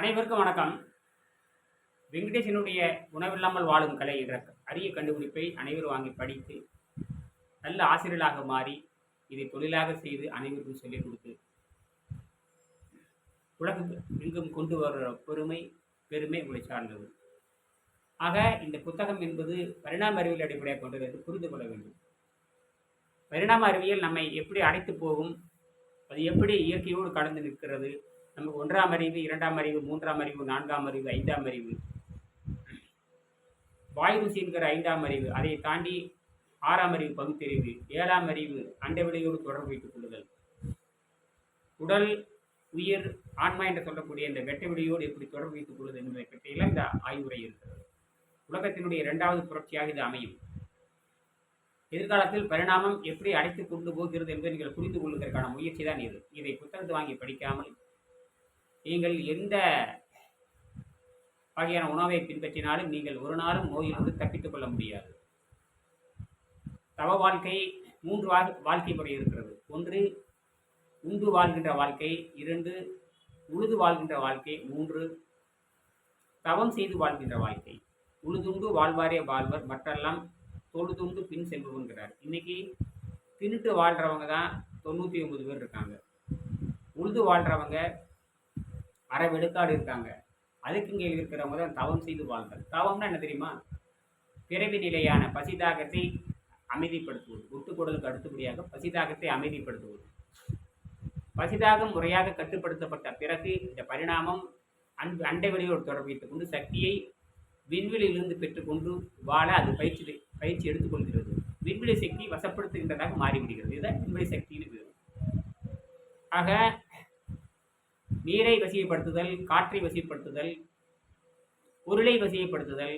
அனைவருக்கும் வணக்கம். வெங்கடேசனுடைய உணவில்லாமல் வாழும் கலை என்ற அரிய கண்டுபிடிப்பை அனைவரும் வாங்கி படித்து நல்ல ஆசிரியர்களாக மாறி இதை தொழிலாக செய்து அனைவருக்கும் சொல்லிக் கொடுத்து உலகம் எங்கும் கொண்டு வர பெருமை பெருமை உங்களை சார்ந்தது. ஆக இந்த புத்தகம் என்பது பரிணாம அறிவியல் அடிப்படையாக கொண்டது என்று புரிந்து கொள்ள வேண்டும். பரிணாம அறிவியல் நம்மை எப்படி அடைத்து போகும் அது எப்படி இயற்கையோடு கடந்து நிற்கிறது நமக்கு ஒன்றாம் அறிவு இரண்டாம் அறிவு மூன்றாம் அறிவு நான்காம் அறிவு ஐந்தாம் அறிவு. வாயு ருசி ஐந்தாம் அறிவு. அதை தாண்டி ஆறாம் அறிவு பகுத்தறிவு ஏழாம் அறிவு அண்டவெளியோடு தொடர்பு வைத்துக் கொள்ளுதல். உடல் உயிர் ஆன்மா என்று சொல்லக்கூடிய இந்த வெட்ட விலையோடு எப்படி தொடர்பு வைத்துக் கொள்வது என்பதை பற்றியெல்லாம் இந்த ஆய்வுரை இருக்கிறது. உலகத்தினுடைய இரண்டாவது புரட்சியாக இது அமையும். எதிர்காலத்தில் பரிணாமம் எப்படி அடைத்து கொண்டு போகிறது என்பதை நீங்கள் புரிந்து கொள்வதற்கான முயற்சி தான் இது. இதை புத்தகத்தை வாங்கி படிக்காமல் நீங்கள் எந்த வகையான உணவை பின்பற்றினாலும் நீங்கள் ஒரு நாளும் நோயிலிருந்து தப்பித்துக் கொள்ள முடியாது. தவ வாழ்க்கை மூன்று வாழ் வாழ்க்கை முறை இருக்கிறது. ஒன்று உண்டு வாழ்கின்ற வாழ்க்கை. இரண்டு உழுது வாழ்கின்ற வாழ்க்கை. மூன்று தவம் செய்து வாழ்கின்ற வாழ்க்கை. உழுதுண்டு வாழ்வாரே வாழ்வர். மற்றெல்லாம் தொழுதுண்டு பின் செல்பவங்கிறார் இன்னைக்கு தின்னுட்டு வாழ்கிறவங்க தான் தொண்ணூற்றி ஒன்பது பேர் இருக்காங்க. உழுது வாழ்கிறவங்க அரை வெடுக்காடு இருக்காங்க. அதுக்கு இங்கே இருக்கிறவங்க தான் தவம் செய்து வாழ்ந்தார் தவம்னா என்ன தெரியுமா? பிறவி நிலையான பசிதாகத்தை அமைதிப்படுத்துவது. ஒட்டுக்கூடலுக்கு அடுத்தபடியாக பசிதாகத்தை அமைதிப்படுத்துவது. பசிதாகம் முறையாக கட்டுப்படுத்தப்பட்ட பிறகு இந்த பரிணாமம் அன்பு அண்டை வெளியோடு தொடர்பு கொண்டு சக்தியை விண்வெளியிலிருந்து பெற்றுக்கொண்டு வாழ அது பயிற்சி பயிற்சி எடுத்துக்கொள்கிறது. விண்வெளி சக்தி வசப்படுத்துகின்றதாக மாறிவிடுகிறது. இதுதான் விண்வெளி சக்தின்னு பேர். ஆக நீரை வசியப்படுத்துதல் காற்றை வசியப்படுத்துதல் பொருளை வசியப்படுத்துதல்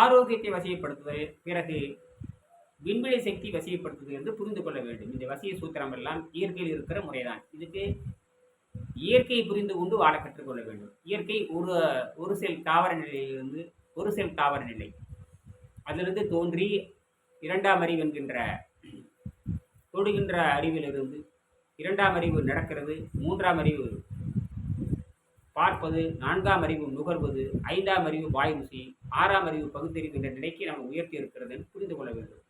ஆரோக்கியத்தை வசியப்படுத்துதல் பிறகு விண்வெளி சக்தி வசியப்படுத்துதல் என்று புரிந்து கொள்ள வேண்டும். இந்த வசிய சூத்திரம் எல்லாம் இயற்கையில் இருக்கிற முறைதான். இதுக்கு இயற்கையை புரிந்து கொண்டு வாழ கற்றுக்கொள்ள வேண்டும். இயற்கை ஒரு ஒரு செல் தாவர நிலையிலிருந்து ஒரு செல் தாவர நிலை. அதிலிருந்து தோன்றி இரண்டாம் அறிவு என்கின்ற தொடுகின்ற அறிவிலிருந்து இரண்டாம் அறிவு நடக்கிறது மூன்றாம் அறிவு பார்ப்பது நான்காம் அறிவு நுகர்வது ஐந்தாம் அறிவு வாய் ஆறாம் அறிவு பகுத்தறிவு என்ற நிலைக்கு நம்ம உயர்த்தி இருக்கிறது என்று புரிந்து கொள்ள வேண்டும்.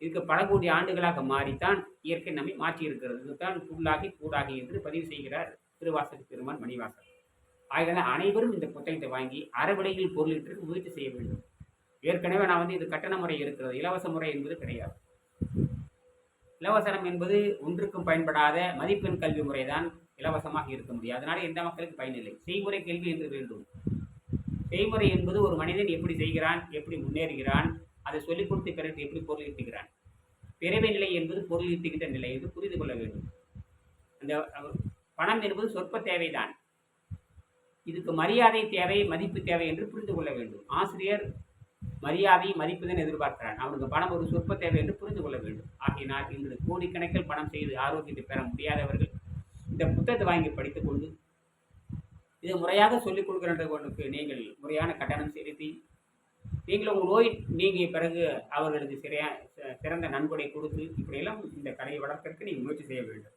இதுக்கு பல கோடி ஆண்டுகளாக மாறித்தான் இயற்கை நம்மை மாற்றி இருக்கிறது இதுதான் புல்லாகி கூடாகி என்று பதிவு செய்கிறார் திருவாசக பெருமான் மணிவாசன். ஆகிய அனைவரும் இந்த புத்தகத்தை வாங்கி அறவிலையில் பொருளிட்டு முயற்சி செய்ய வேண்டும். ஏற்கனவே நான் வந்து இது கட்டண முறை இருக்கிறது இலவச முறை என்பது கிடையாது. இலவசனம் என்பது ஒன்றுக்கும் பயன்படாத மதிப்பெண் கல்வி முறைதான் இலவசமாக இருக்க முடியும். அதனால் எந்த மக்களுக்கு பயனில்லை செய்முறை கல்வி என்று வேண்டும். செய்முறை என்பது ஒரு மனிதன் எப்படி செய்கிறான் எப்படி முன்னேறுகிறான் அதை சொல்லிக் கொடுத்து பிறகு எப்படி பொருள் ஈட்டுகிறான். பிறவை நிலை என்பது பொருள் ஈட்டுகின்ற நிலை என்று புரிந்து கொள்ள வேண்டும். அந்த பணம் என்பது சொற்ப தேவைதான். இதுக்கு மரியாதை தேவை மதிப்பு தேவை என்று புரிந்து கொள்ள வேண்டும். ஆசிரியர் மரியாதை மதிப்புதன் எதிர்பார்க்கிறான் அவனுக்கு பணம் ஒரு சொற்ப தேவை என்று புரிந்து கொள்ள வேண்டும். ஆகையினால் இன்று கோடிக்கணக்கில் பணம் செய்து ஆரோக்கியத்தை பெற முடியாதவர்கள் இந்த புத்தகத்தை வாங்கி படித்துக்கொண்டு இதை முறையாக சொல்லிக் கொடுக்கிறவர்களுக்கு நீங்கள் முறையான கட்டணம் செலுத்தி நீங்கள் உங்கள் நோய் நீங்கிய பிறகு அவர்களுக்கு சிறையா சிறந்த நன்கொடை கொடுத்து இப்படியெல்லாம் இந்த கலையை வளர்க்கறதுக்கு நீங்கள் முயற்சி செய்ய வேண்டும்.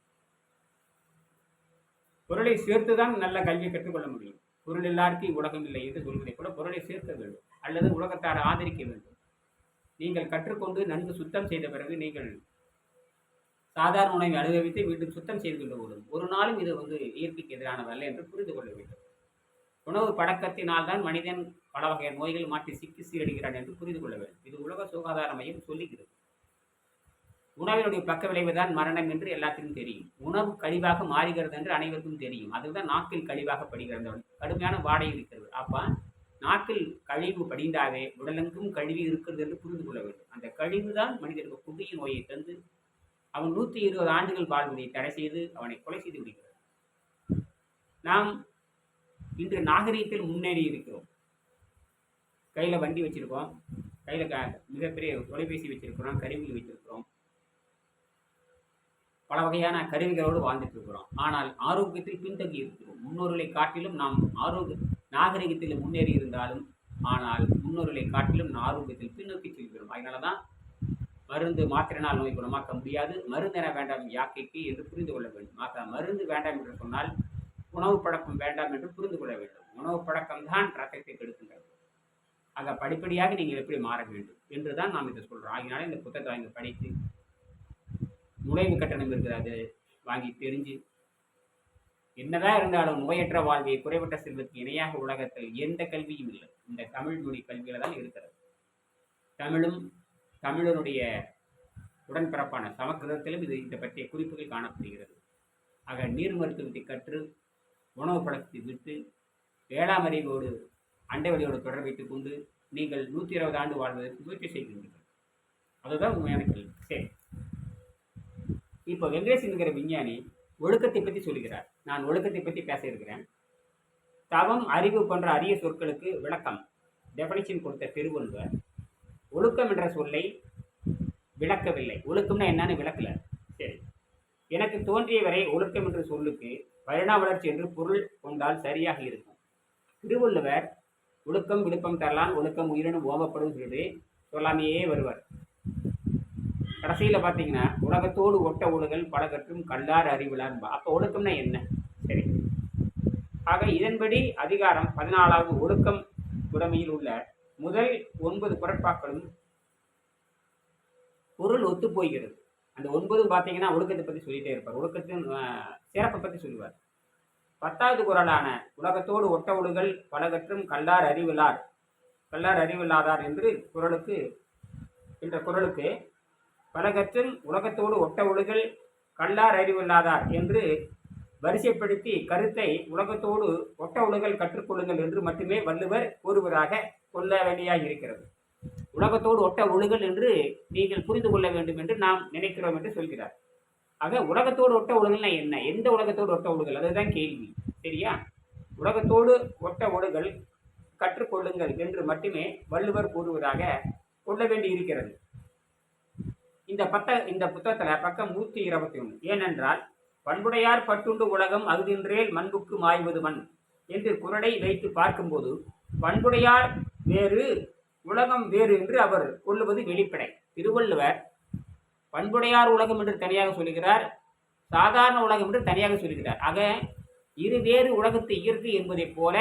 பொருளை சேர்த்து தான் நல்ல கல்வியை கற்றுக்கொள்ள முடியும். பொருள் எல்லாருக்கும் உலகம் இல்லை என்று சொல்வதை கூட பொருளை சேர்க்க வேண்டும். அல்லது உலகத்தார் ஆதரிக்க வேண்டும். நீங்கள் கற்றுக்கொண்டு நன்கு சுத்தம் செய்த பிறகு நீங்கள் சாதாரண உணவை அனுபவித்து மீண்டும் சுத்தம் செய்து கொண்டு விடும் ஒரு நாளும் இது வந்து இயற்கைக்கு எதிரானதல்ல என்று புரிந்து கொள்ள வேண்டும். உணவு பழக்கத்தினால் தான் மனிதன் பல வகை நோய்கள் மாற்றி சிக்கி சீரடுகிறான் என்று புரிந்து கொள்ள வேண்டும். இது உலக சுகாதார மையம் சொல்லுகிறது. உணவினுடைய பக்க விளைவு தான் மரணம் என்று எல்லாத்துக்கும் தெரியும். உணவு கழிவாக மாறுகிறது என்று அனைவருக்கும் தெரியும். அதுதான் நாக்கில் கழிவாக படுகிறது. கடுமையான வாடகை இருக்கிறது. அப்போ நாக்கில் கழிவு படிந்தாவே உடலெங்கும் கழிவு இருக்கிறது என்று புரிந்து கொள்ள வேண்டும். அந்த கழிவு தான் மனிதனுக்கு புதிய நோயை தந்து அவன் நூற்றி இருபது ஆண்டுகள் வாழ்வதை தடை செய்து அவனை கொலை செய்து விடுகிறது. நாம் இன்று நாகரீகத்தில் முன்னேறி இருக்கிறோம். கையில் வண்டி வச்சிருக்கோம். கையில் க மிகப்பெரிய தொலைபேசி வச்சிருக்கிறோம். கருவிகள் வச்சிருக்கிறோம். பல வகையான கருவிகளோடு வாழ்ந்துட்டு இருக்கிறோம். ஆனால் ஆரோக்கியத்தில் பின்தங்கி இருக்கிறோம். முன்னோர்களை காட்டிலும் நாம் ஆரோக்கிய நாகரிகத்தில் முன்னேறி இருந்தாலும் ஆனால் முன்னோர்களை காட்டிலும் ஆரோக்கியத்தில் பின்னோக்கி செல்கிறோம். அதனால தான் மருந்து மாத்திரைனால் நோய் குணமாக்க முடியாது. மருந்தென வேண்டாம் யாக்கைக்கு என்று புரிந்து கொள்ள வேண்டும். ஆக மருந்து வேண்டாம் என்று சொன்னால் உணவு பழக்கம் வேண்டாம் என்று புரிந்து கொள்ள வேண்டும். உணவு பழக்கம் தான் ரத்தத்தை கெடுக்கின்றது. ஆக படிப்படியாக நீங்கள் எப்படி மாற வேண்டும் என்று தான் நாம் இதை சொல்கிறோம் ஆகினால இந்த புத்தகத்தை வாங்கி படித்து நுழைவு கட்டணம் இருக்கிறது வாங்கி தெரிஞ்சு என்னதான் இருந்தாலும் நோயற்ற வாழ்வை குறைவற்ற செல்வத்துக்கு இணையாக உலகத்தில் எந்த கல்வியும் இல்லை. இந்த தமிழ் மொழி கல்வியில தான் இருக்கிறது. தமிழும் தமிழனுடைய உடன்பிறப்பான சமக்கிருதத்திலும் இது இந்த பற்றிய குறிப்புகள் காணப்படுகிறது. ஆக நீர் மருத்துவத்தை கற்று உணவு பழக்கத்தை விட்டு வேளாமறிவோடு அண்டைவெளியோடு அண்டை தொடர் வைத்துக் கொண்டு நீங்கள் நூற்றி இருபது ஆண்டு வாழ்வதற்கு முயற்சி செய்கின்றீர்கள். அதுதான் உண்மையான கேள்வி. சரி. இப்போ வெங்கடேஷ் என்கிற விஞ்ஞானி ஒழுக்கத்தை பற்றி சொல்கிறார் நான் ஒழுக்கத்தை பற்றி பேச இருக்கிறேன். தவம் அறிவு போன்ற அரிய சொற்களுக்கு விளக்கம் டெபனிஷன் கொடுத்த திருவள்ளுவர். ஒழுக்கம் என்ற சொல்லை விளக்கவில்லை. ஒழுக்கம்னா என்னன்னு விளக்கல. சரி. எனக்கு தோன்றிய வரை ஒழுக்கம் என்ற சொல்லுக்கு பரிணாம வளர்ச்சி என்று பொருள் கொண்டால் சரியாக இருக்கும். திருவள்ளுவர் ஒழுக்கம் விழுப்பம் தரலாம் ஒழுக்கம் உயிரினும் ஓமப்படும் சொல்லி சொல்லாமையே வருவார். கடைசியில் பார்த்தீங்கன்னா உலகத்தோடு ஒட்ட ஒழுகல் பலகற்றும் கல்லார் அறிவிலார் அப்போ ஒழுக்கம்னா என்ன? சரி. ஆக இதன்படி அதிகாரம் பதினாலாவது ஒழுக்கம் உடைமையில் உள்ள முதல் ஒன்பது குரட்பாக்களும் பொருள் ஒத்து போகிறது அந்த ஒன்பதும் பார்த்தீங்கன்னா ஒழுக்கத்தை பற்றி சொல்லிட்டே இருப்பார். ஒழுக்கத்தின் சிறப்பை பற்றி சொல்லுவார். பத்தாவது குரலான உலகத்தோடு ஒட்ட ஒழுகல் பலகற்றும் கல்லார் அறிவிலார். கல்லார் அறிவில்லாதார் என்று குரலுக்கு என்ற குரலுக்கு பலகற்றும் உலகத்தோடு ஒட்ட ஒழுகல் கல்லார் அறிவில்லாதார் என்று வரிசைப்படுத்தி கருத்தை உலகத்தோடு ஒட்ட ஒழுகல் கற்றுக்கொள்ளுங்கள் என்று மட்டுமே வள்ளுவர் கூறுவதாக கொள்ள வேண்டியாக இருக்கிறது உலகத்தோடு ஒட்ட ஒழுகல் என்று நீங்கள் புரிந்து கொள்ள வேண்டும் என்று நாம் நினைக்கிறோம் என்று சொல்கிறார். ஆக உலகத்தோடு ஒட்ட ஒழுகல்னா என்ன? எந்த உலகத்தோடு ஒட்ட ஒழுகல்? அதுதான் கேள்வி. சரியா? உலகத்தோடு ஒட்ட ஒழுகல் கற்றுக்கொள்ளுங்கள் என்று மட்டுமே வள்ளுவர் கூறுவதாக கொள்ள வேண்டி இருக்கிறது இந்த பத்த இந்த புத்தகத்தில் பக்கம் நூற்றி இருபத்தி ஒன்று ஏனென்றால் பண்புடையார் பட்டுண்டு உலகம் அகுதின்றேல் மண்புக்கு மாய்வது மண் என்று குரடை வைத்து பார்க்கும்போது பண்புடையார் வேறு உலகம் வேறு என்று அவர் கொள்ளுவது வெளிப்படை. திருவள்ளுவர் பண்புடையார் உலகம் என்று தனியாக சொல்லுகிறார் சாதாரண உலகம் என்று தனியாக சொல்லுகிறார் ஆக இரு வேறு உலகத்து இயற்கை என்பதைப் போல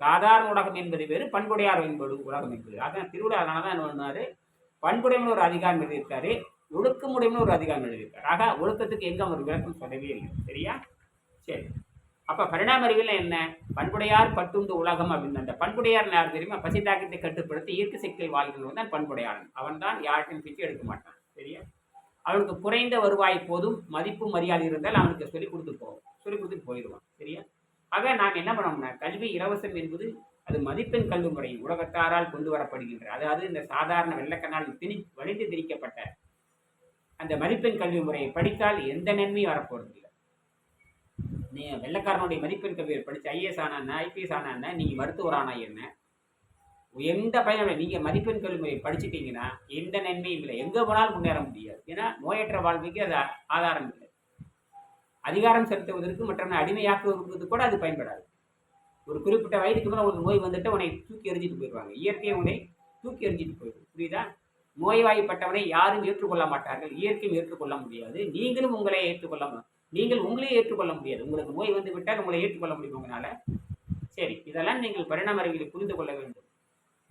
சாதாரண உலகம் என்பது வேறு பண்புடையார் என்பது உலகம் என்பது. அதான் திருவிழா அதனால தான் என்ன பண்ணாரு பண்புடையம்னு ஒரு அதிகாரம் எழுதியிருக்காரு ஒழுக்கமுடையம்னு ஒரு அதிகாரம் எழுதியிருக்காரு. ஆக ஒழுக்கத்துக்கு எங்கே அவர் விளக்கம் சொல்லவே இல்லை. சரியா? சரி. அப்போ பரிணாம அறிவியல் என்ன? பண்புடையார் பட்டுண்டு உலகம் அப்படின்னு. அந்த பண்புடையார் யார் தெரியுமா? பசி தாக்கத்தை கட்டுப்படுத்தி இயற்கை சக்தியில் வாழ்கிறவன் தான் பண்புடையாளன் அவன் தான் யார்கிட்டையும் பிச்சை எடுக்க மாட்டான். சரியா? அவனுக்கு குறைந்த வருவாய் போதும் மதிப்பு மரியாதை இருந்தால் அவனுக்கு சொல்லிக் கொடுத்து போவோம் சொல்லிக் கொடுத்துட்டு போயிடுவான். சரியா? ஆக நாம் என்ன பண்ணோம்னா கல்வி இலவசம் என்பது அது மதிப்பெண் கல்வி முறை உலகத்தாரால் கொண்டு வரப்படுகின்ற அதாவது இந்த சாதாரண வெள்ளக்கண்ணால் திணி வழிந்து திணிக்கப்பட்ட அந்த மதிப்பெண் கல்வி முறையை படித்தால் எந்த நன்மையும் வரப்போறது இல்லை. நீ வெள்ளக்காரனுடைய மதிப்பெண் கல்வியை படித்து ஐஏஎஸ் ஆனா என்ன ஐபிஎஸ் ஆனா என்ன நீங்கள் மருத்துவர் ஆனா என்ன? எந்த பயனும் நீங்கள் மதிப்பெண் கல்வி முறையை படிச்சுட்டீங்கன்னா எந்த நன்மையும் இல்லை. எங்கே போனாலும் முன்னேற முடியாது. ஏன்னா நோயற்ற வாழ்வுக்கு அது ஆதாரம் இல்லை. அதிகாரம் செலுத்துவதற்கு மற்றும் அடிமையாக்குவதற்கு கூட அது பயன்படாது. ஒரு குறிப்பிட்ட வயதுக்கு மேலே உனக்கு நோய் வந்துட்டு உன்னை தூக்கி எறிஞ்சிட்டு போயிடுவாங்க. இயற்கையை உன்னை தூக்கி எறிஞ்சிட்டு போயிடும். புரியுதா? நோய்வாய்ப்பட்டவனை யாரும் ஏற்றுக்கொள்ள மாட்டார்கள். இயற்கையும் ஏற்றுக்கொள்ள முடியாது. நீங்களும் உங்களை ஏற்றுக்கொள்ள நீங்கள் உங்களையே ஏற்றுக்கொள்ள முடியாது. உங்களுக்கு நோய் வந்து விட்டால் உங்களை ஏற்றுக்கொள்ள முடியும் உங்களால? சரி இதெல்லாம் நீங்கள் பரிணாம அறிவியலை புரிந்து கொள்ள வேண்டும்.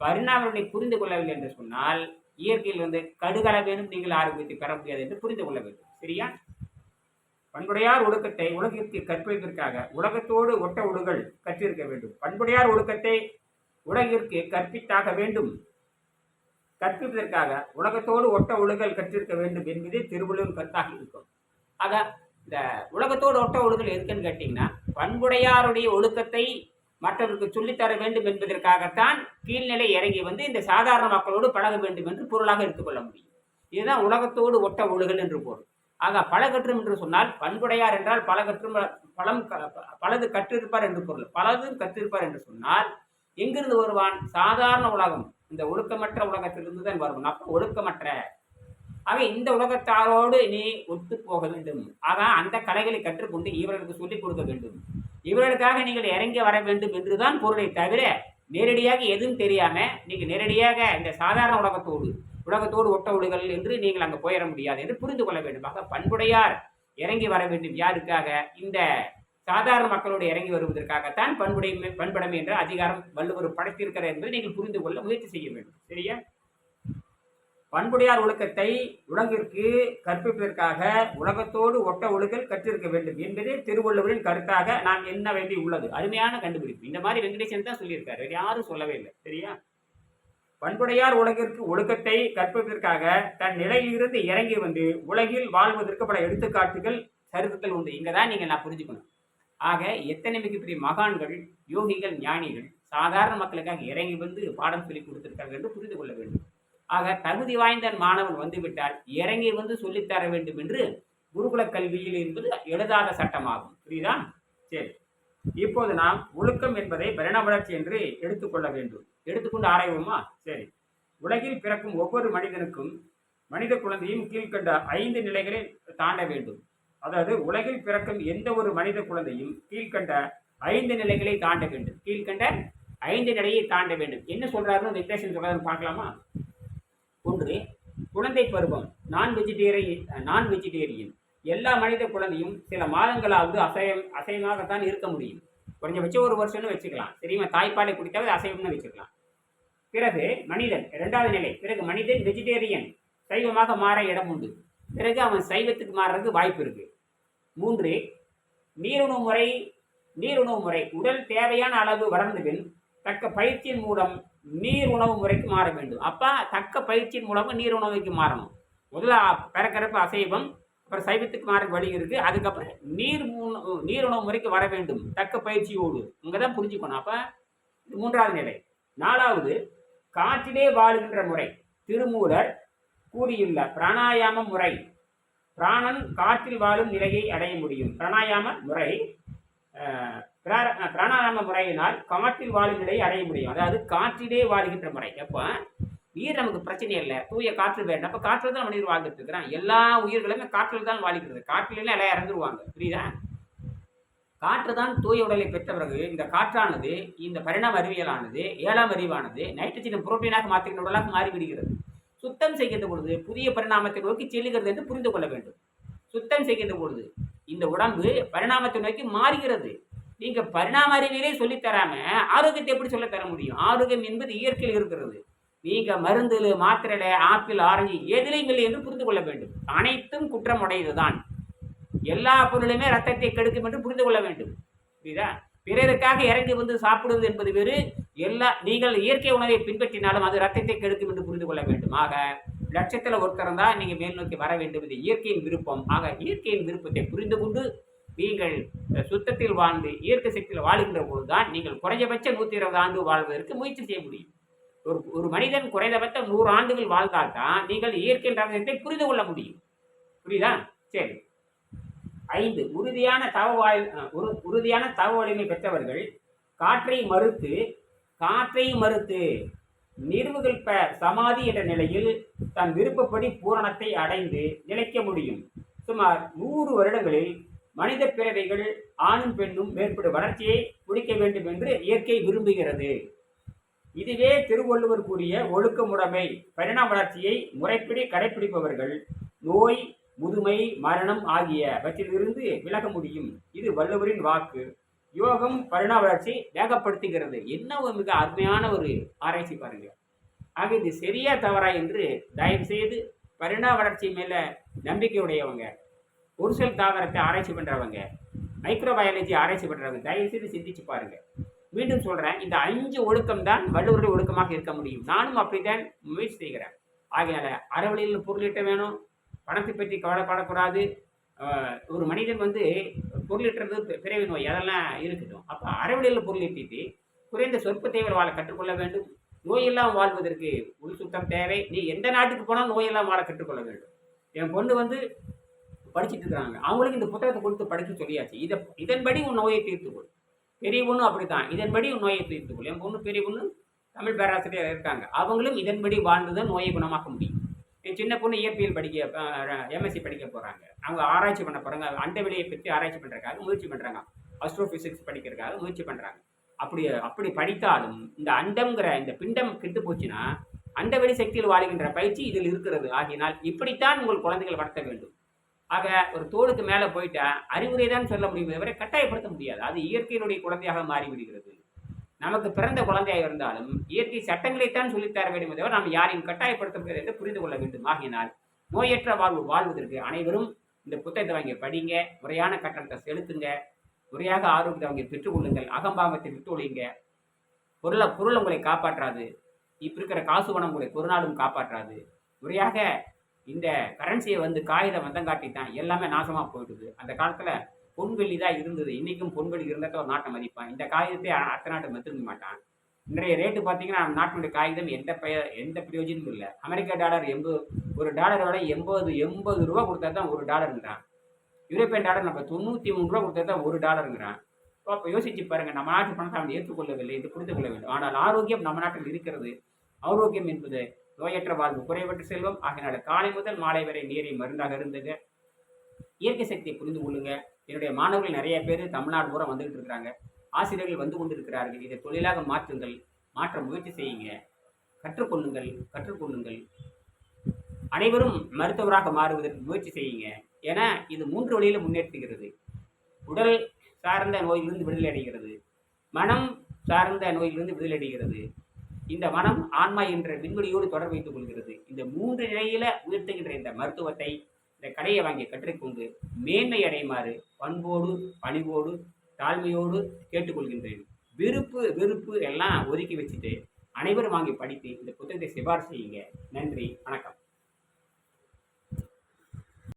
பரிணாம அறிவியலை புரிந்து கொள்ளவில்லை என்று சொன்னால் இயற்கையில் வந்து கடுகளவேனும் நீங்கள் ஆரோக்கியத்தை பெற முடியாது என்று புரிந்து கொள்ள வேண்டும். சரியா? பண்புடையார் ஒழுக்கத்தை உலகிற்கு கற்பிப்பதற்காக உலகத்தோடு ஒட்ட ஒழுகல் கற்றிருக்க வேண்டும். பண்புடையார் ஒழுக்கத்தை உலகிற்கு கற்பித்தாக வேண்டும். கற்பிப்பதற்காக உலகத்தோடு ஒட்ட ஒழுகல் கற்றிருக்க வேண்டும் என்பதே திருவள்ளுவர் கருத்தாக இருக்கும். ஆக இந்த உலகத்தோடு ஒட்ட ஒழுகல் எதுக்குன்னு கேட்டிங்கன்னா பண்புடையாருடைய ஒழுக்கத்தை மற்றவருக்கு சொல்லித்தர வேண்டும் என்பதற்காகத்தான் கீழ்நிலை இறங்கி வந்து இந்த சாதாரண மக்களோடு பழக வேண்டும் என்று பொருளாக எடுத்துக்கொள்ள முடியும். இதுதான் உலகத்தோடு ஒட்ட ஒழுகல் என்று பொருள். ஆக பழகற்றும் என்று சொன்னால் பண்புடையார் என்றால் பலகற்றும் பலம் க- பலது கற்றிருப்பார் என்று பொருள். பலதும் கற்றிருப்பார் என்று சொன்னால் எங்கிருந்து வருவான்? சாதாரண உலகம். இந்த ஒழுக்கமற்ற உலகத்திலிருந்து தான் வருவான். அப்போ ஒழுக்கமற்ற. ஆக இந்த உலகத்தாரோடு நீ ஒத்து போக வேண்டும். ஆக அந்த கலைகளை கற்றுக்கொண்டு இவர்களுக்கு சொல்லிக் கொடுக்க வேண்டும். இவர்களுக்காக நீங்கள் இறங்கி வர வேண்டும் என்றுதான் பொருளை தவிர நேரடியாக எதுவும் தெரியாம நீங்க நேரடியாக இந்த சாதாரண உலகத்தோடு உலகத்தோடு ஒட்ட ஒழுகல் என்று நீங்கள் அங்கே போயிட முடியாது என்று புரிந்து கொள்ள வேண்டும் ஆக பண்புடையார் இறங்கி வர வேண்டும். யாருக்காக? இந்த சாதாரண மக்களோடு இறங்கி வருவதற்காகத்தான் பண்புடைமை பண்படமை என்ற அதிகாரம் வள்ளுவர் படைத்திருக்கிறார் என்பதை நீங்கள் புரிந்து கொள்ள முயற்சி செய்ய வேண்டும். சரியா? பண்புடையார் ஒழுக்கத்தை உலகிற்கு கற்பிப்பதற்காக உலகத்தோடு ஒட்ட ஒழுகல் கற்றிருக்க வேண்டும் என்பதே திருவள்ளுவரின் கருத்தாக நாம் என்ன வேண்டி உள்ளது? அருமையான கண்டுபிடிப்பு. இந்த மாதிரி வெங்கடேசன் தான் சொல்லியிருக்காரு. யாரும் சொல்லவே இல்லை. சரியா? பண்புடையார் உலகிற்கு ஒழுக்கத்தை கற்பதற்காக தன் நிலையிலிருந்து இறங்கி வந்து உலகில் வாழ்வதற்கு பல எடுத்துக்காட்டுகள் சரித்திரத்தில் உண்டு. இங்கே தான் நீங்கள் நான் புரிஞ்சுக்கணும். ஆக எத்தனை மிகப்பெரிய மகான்கள் யோகிகள் ஞானிகள் சாதாரண மக்களுக்காக இறங்கி வந்து பாடம் சொல்லி கொடுத்திருக்காங்க என்று புரிந்து கொள்ள வேண்டும். ஆக தகுதி வாய்ந்த மாணவன் வந்துவிட்டால் இறங்கி வந்து சொல்லித்தர வேண்டும் என்று குருகுல கல்வியில் என்பது எழுதாத சட்டமாகும். புரியுதா? சரி. இப்போது நாம் ஒழுக்கம் என்பதை பரிணாம வளர்ச்சி என்று எடுத்துக்கொள்ள வேண்டும். எடுத்துக்கொண்டு ஆராய்வோமா? சரி. உலகில் பிறக்கும் ஒவ்வொரு மனிதனுக்கும் மனித குழந்தையும் கீழ்கண்ட ஐந்து நிலைகளை தாண்ட வேண்டும். அதாவது உலகில் பிறக்கும் எந்த ஒரு மனித குழந்தையும் கீழ்கண்ட ஐந்து நிலைகளை தாண்ட வேண்டும். கீழ்கண்ட ஐந்து நிலையை தாண்ட வேண்டும். என்ன சொல்றாருன்னு வெங்கடேசன் சொல்றாருன்னு பார்க்கலாமா? ஒன்று குழந்தை பருவம் நான் வெஜிடேரியன் நான் வெஜிடேரியன் எல்லா மனித குழந்தையும் சில மாதங்களாவது அசையம் அசையமாகத்தான் இருக்க முடியும். குறைஞ்சபட்சம் ஒரு வருஷம்னு வச்சுக்கலாம். சரிங்களா தாய்ப்பாலை குடித்தாவது அசைவம்னு வச்சுக்கலாம். பிறகு மனிதன் இரண்டாவது நிலை. பிறகு மனிதன் வெஜிடேரியன் சைவமாக மாற இடம் உண்டு. பிறகு அவன் சைவத்துக்கு மாறுறதுக்கு வாய்ப்பு இருக்கு. மூன்று நீருணவு முறை நீருணவு முறை. உடல் தேவையான அளவு வளர்ந்த பின் தக்க பயிற்சியின் மூலம் நீர் உணவு முறைக்கு மாற வேண்டும். அப்போ தக்க பயிற்சியின் மூலமாக நீர் உணவுக்கு மாறணும். முதல்ல பிறக்கிறப்ப அசைவம் அப்புறம் சைவத்துக்கு மாற வழி இருக்குது அதுக்கப்புறம் நீர் மூணு நீர் உணவு முறைக்கு வர வேண்டும். தக்க பயிற்சியோடு. இங்கே தான் புரிஞ்சுக்கணும். அப்போ இது மூன்றாவது நிலை. நாலாவது காற்றிலே வாழுகின்ற முறை. திருமூலர் கூறியுள்ள பிராணாயாம முறை. பிராணன் காற்றில் வாழும் நிலையை அடைய முடியும். பிராணாயாம முறை பிராணாயாம முறையினால் காற்றில் வாழும் நிலையை அடைய முடியும். அதாவது காற்றிலே வாழுகின்ற முறை. எப்போ? நீர் நமக்கு பிரச்சனை இல்லை. தூய காற்று வேணும். அப்போ காற்றில் தான் மனிதர் வாழ்ந்துட்டு இருக்கிறான். எல்லா உயிர்களுமே காற்றில் தான் வாழ்கிறது காற்றில் எல்லாம் இறந்துருவாங்க புரியுதா? காற்று தான் தூய உடலை பெற்ற பிறகு இந்த காற்றானது இந்த பரிணாம அறிவியலானது ஏழாம் அறிவானது நைட்ரஜனை புரோட்டீனாக மாற்றுகின்ற உடலாக மாறிவிடுகிறது. சுத்தம் செய்கின்ற பொழுது புதிய பரிணாமத்தை நோக்கி செல்லுகிறது என்று புரிந்து கொள்ள வேண்டும். சுத்தம் செய்கின்ற பொழுது இந்த உடம்பு பரிணாமத்தை நோக்கி மாறுகிறது. நீங்கள் பரிணாம அறிவியலே சொல்லித்தராம ஆரோக்கியத்தை எப்படி சொல்லித் தர முடியும்? ஆரோக்கியம் என்பது இயற்கையில் இருக்கிறது. நீங்கள் மருந்தில் மாத்திரையில ஆப்பிள் ஆரஞ்சு எதிலையும் இல்லை என்று புரிந்து கொள்ள வேண்டும். அனைத்தும் குற்றமுடையதுதான். எல்லா பொருளுமே ரத்தத்தை கெடுக்கும் என்று புரிந்து கொள்ள வேண்டும். புரியுதா? பிறருக்காக இறங்கி வந்து சாப்பிடுவது என்பது வேறு. எல்லா நீங்கள் இயற்கை உணவை பின்பற்றினாலும் அது ரத்தத்தை கெடுக்கும் என்று புரிந்து கொள்ள வேண்டும். ஆக லட்சத்தில் ஒருத்தரம் தான் நீங்கள் மேல் நோக்கி வர வேண்டும். இது இயற்கையின் விருப்பம். ஆக இயற்கையின் விருப்பத்தை புரிந்து கொண்டு நீங்கள் சுத்தத்தில் வாழ்ந்து இயற்கை சக்தியில் வாழுகின்ற பொழுதுதான் நீங்கள் குறைஞ்சபட்சம் நூற்றி இருபது ஆண்டு வாழ்வதற்கு முயற்சி செய்ய முடியும். ஒரு ஒரு மனிதன் குறைந்தபட்சம் நூறு ஆண்டுகள் வாழ்ந்தால்தான் நீங்கள் இயற்கை ரகசியத்தை புரிந்து கொள்ள முடியும். புரியுதா? சரி. ஐந்து. உறுதியான தவ வாழ் உறுதியான தவ வலிமை பெற்றவர்கள் காற்றை மறுத்து காற்றை மறுத்து நிறுவுகல்ப சமாதி என்ற நிலையில் தன் விருப்பப்படி பூரணத்தை அடைந்து நிலைக்க முடியும். சுமார் நூறு வருடங்களில் மனித பிறவைகள் ஆணும் பெண்ணும் மேற்படும் வளர்ச்சியை முடிக்க வேண்டும் என்று இயற்கை விரும்புகிறது. இதுவே திருவள்ளுவர் கூறிய ஒழுக்கமுடைமை பரிணாம வளர்ச்சியை முறைப்படி கடைபிடிப்பவர்கள் நோய் முதுமை மரணம் ஆகியவற்றிலிருந்து விலக முடியும். இது வள்ளுவரின் வாக்கு. யோகம் பரிணாம வளர்ச்சி வேகப்படுத்துகிறது. என்ன ஒரு மிக அருமையான ஒரு ஆராய்ச்சி பாருங்க. ஆக இது சரியா தவறா என்று தயவு செய்து பரிணாம வளர்ச்சி மேல நம்பிக்கை உடையவங்க ஒரு சில தாவரத்தை ஆராய்ச்சி பண்றவங்க மைக்ரோபயாலஜி ஆராய்ச்சி பண்றவங்க தயவு செய்து சிந்திச்சு பாருங்க. மீண்டும் சொல்றேன் இந்த அஞ்சு ஒழுக்கம் தான் வள்ளுவருடைய ஒழுக்கமாக இருக்க முடியும். நானும் அப்படித்தான் முயற்சி செய்கிறேன். ஆகையால அறவழியில் பொருளீட்ட வேணும் பணத்தை பற்றி கவலைப்படக்கூடாது ஒரு மனிதன் வந்து பொருளீட்டுறது பிறவி நோய் அதெல்லாம் இருக்கட்டும். அப்போ அறவழியில் பொருளீட்டிட்டு குறைந்த சொற்பத்தேவர் வாழ கற்றுக்கொள்ள வேண்டும். நோயெல்லாம் வாழ்வதற்கு உள் சுத்தம் தேவை. நீ எந்த நாட்டுக்கு போனால் நோயெல்லாம் வாழ கற்றுக்கொள்ள வேண்டும். என் பொண்ணு வந்து படிச்சுட்டு இருக்கிறாங்க. அவங்களுக்கு இந்த புத்தகத்தை கொடுத்து படிக்க சொல்லியாச்சு. இதை இதன்படி உன் நோயை தீர்த்து கொடு பெரிய பொண்ணு அப்படித்தான். இதன்படி நோயை நோயை கொள்ளும் என் பொண்ணு பெரிய பொண்ணு தமிழ் பேராசிரியர் இருக்காங்க. அவங்களும் இதன்படி வாழ்ந்துதான் நோயை குணமாக்க முடியும். என் சின்ன பொண்ணு இயற்பியல் படிக்க எம்எஸ்சி படிக்க போகிறாங்க அவங்க ஆராய்ச்சி பண்ண போகிறாங்க அண்டவெளியை பற்றி ஆராய்ச்சி பண்ணுறதுக்காக முயற்சி பண்ணுறாங்க அஸ்ட்ரோஃபிசிக்ஸ் படிக்கிறதுக்காக முயற்சி பண்ணுறாங்க அப்படி அப்படி படித்தாலும் இந்த அண்டம்ங்கிற இந்த பிண்டம் கெட்டு போச்சுன்னா அண்டவெளி சக்தியில் வாழ்கின்ற பயிற்சி இதில் இருக்கிறது. ஆகினால் இப்படித்தான் உங்கள் குழந்தைகள் வளர்த்த வேண்டும். ஆக ஒரு தோளுக்கு மேலே போயிட்டா அறிவுரை தான் சொல்ல முடியுமே தவிர கட்டாயப்படுத்த முடியாது. அது இயற்கையினுடைய குழந்தையாக மாறிவிடுகிறது. நமக்கு பிறந்த குழந்தையாக இருந்தாலும் இயற்கை சட்டங்களைத்தான் சொல்லித்தர வேண்டும் தவிர நாம் யாரையும் கட்டாயப்படுத்த முடியாது என்று புரிந்து கொள்ள வேண்டும். ஆகினால் நோயற்ற வாழ்வு வாழ்வதற்கு அனைவரும் இந்த புத்தகத்தை வாங்கி படிங்க முறையான கட்டணத்தை செலுத்துங்க முறையாக ஆரோக்கியத்தை வாங்கி பெற்றுக்கொள்ளுங்கள் அகம்பாவத்தை விட்டு ஒழிங்க பொருளை பொருள் உங்களை காப்பாற்றாது. இப்போ இருக்கிற காசு பணம் உங்களை ஒரு நாளும் காப்பாற்றாது. முறையாக இந்த கரன்சியை வந்து காகிதம் வந்தங்காட்டி தான் எல்லாமே நாசமாக போயிடுது. அந்த காலத்தில் பொன்வெள்ளி தான் இருந்தது. இன்றைக்கும் பொன்வெள்ளி இருந்தால் தான் ஒரு நாட்டை மதிப்பான். இந்த காகிதத்தை அ- அடுத்த நாட்டை மதிக்க மாட்டான். இன்றைய ரேட்டு பார்த்தீங்கன்னா நம்ம நாட்டினுடைய காகிதம் எந்த பெயர் எந்த பிரயோஜனமும் இல்லை. அமெரிக்க டாலர் எண்பது ஒரு டாலரோட எண்பது எண்பது ரூபா கொடுத்தா தான் ஒரு டாலருங்கிறான் யூரோப்பியன் டாலர் நம்ம தொண்ணூற்றி மூணு ரூபா கொடுத்தா தான் ஒரு டாலருங்கிறான் ஸோ அப்போ யோசிச்சு பாருங்க நம்ம நாட்டு பணத்தை அவன் ஏற்றுக்கொள்ளவில்லை இது புரிந்து கொள்ள வேண்டும். ஆனால் ஆரோக்கியம் நம்ம நாட்டில் இருக்கிறது. ஆரோக்கியம் என்பது நோயற்ற வாழ்வு குறைவற்ற செல்வம். ஆகினால காலை முதல் மாலை வரை நீரை மருந்தாக இருந்தது இயற்கை சக்தியை புரிந்து கொள்ளுங்க. என்னுடைய மாணவர்கள் நிறைய பேர் தமிழ்நாடு பூரா வந்துகிட்டு இருக்கிறாங்க. ஆசிரியர்கள் வந்து கொண்டு இருக்கிறார்கள் இதை தொழிலாக மாற்றுங்கள். மாற்ற முயற்சி செய்யுங்க. கற்றுக்கொள்ளுங்கள். கற்றுக்கொள்ளுங்கள். அனைவரும் மருத்துவராக மாறுவதற்கு முயற்சி செய்யுங்க. ஏன்னா இது மூன்று வழியில் முன்னேற்றுகிறது. உடல் சார்ந்த நோயிலிருந்து விடுதலை அடைகிறது. மனம் சார்ந்த நோயிலிருந்து விடுதலை அடைகிறது. இந்த மனம் ஆன்மா என்ற விண்வெளியோடு தொடர்பு வைத்துக் கொள்கிறது. இந்த மூன்று நிலையில உயர்த்துகின்ற இந்த மருத்துவத்தை இந்த கடையை வாங்கி கற்றுக்கொண்டு மேன்மை அடையுமாறு பண்போடு பணிவோடு தாழ்மையோடு கேட்டுக்கொள்கின்றேன். விருப்பு வெறுப்பு எல்லாம் ஒதுக்கி வச்சுட்டு அனைவரும் வாங்கி படித்து இந்த புத்தகத்தை சிபாரிசு செய்யுங்க. நன்றி வணக்கம்.